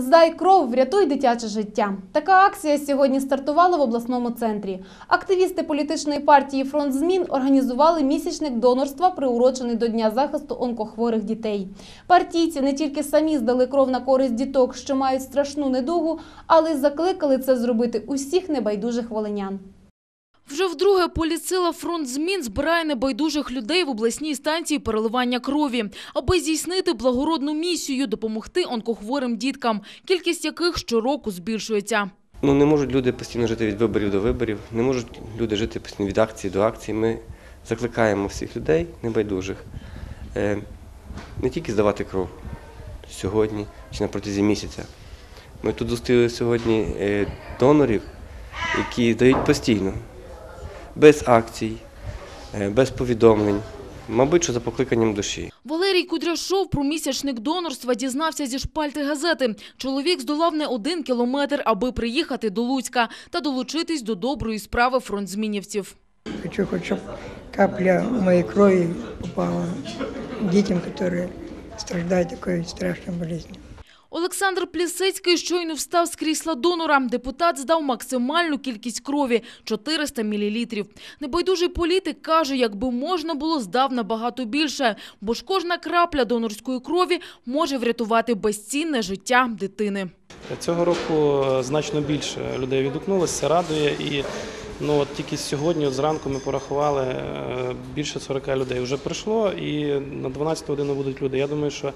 Здай кров, врятуй дитяче життя. Така акція сьогодні стартувала в обласному центрі. Активісти політичної партії Фронт змін організували місячник донорства, приурочений до Дня захисту онкохворих дітей. Партійці не тільки самі здали кров на користь діток, що мають страшну недугу, але й закликали це зробити усіх небайдужих волинян. Вже вдруге поліцила фронт змін збирає небайдужих людей в обласній станції переливання крові, аби здійснити благородну місію допомогти онкохворим діткам, кількість яких щороку збільшується. Ну, не можуть люди постійно жити від виборів до виборів, не можуть люди жити постійно від акції до акції. Ми закликаємо всіх людей небайдужих е, не тільки здавати кров сьогодні чи на протязі місяця. Ми тут зустріли сьогодні е, донорів, які здають постійно, без акцій, е, без повідомлень, мабуть, що за покликанням душі. Валерій Кудряшов про місячник донорства дізнався зі шпальти газети. Чоловік здолав не один кілометр, аби приїхати до Луцька та долучитись до доброї справи фронтзмінівців. Хочу, чтобы капля моей крови попала детям, которые страждают такой страшной болезнью. Олександр Плісецький щойно встав з крісла донора. Депутат здав максимальну кількість крові – 400 мл. Небайдужий політик каже, якби можна було, здав набагато більше, бо ж кожна крапля донорської крові може врятувати безцінне життя дитини. Цього року е, значно більше людей відгукнулося, радує. І ну, от тільки сьогодні, от зранку, ми порахували е, більше 40 людей. Вже прийшло, і на 12 годину будуть люди. Я думаю, що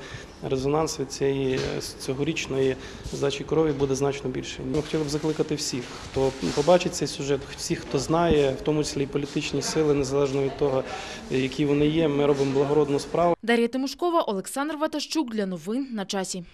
резонанс від цієї з цьогорічної здачі крові буде значно більший. Ми хотіли б закликати всіх, хто побачить цей сюжет, всіх, хто знає, в тому числі і політичні сили, незалежно від того, які вони є. Ми робимо благородну справу. Дар'я Тимошкова, Олександр Ватащук для новин на часі.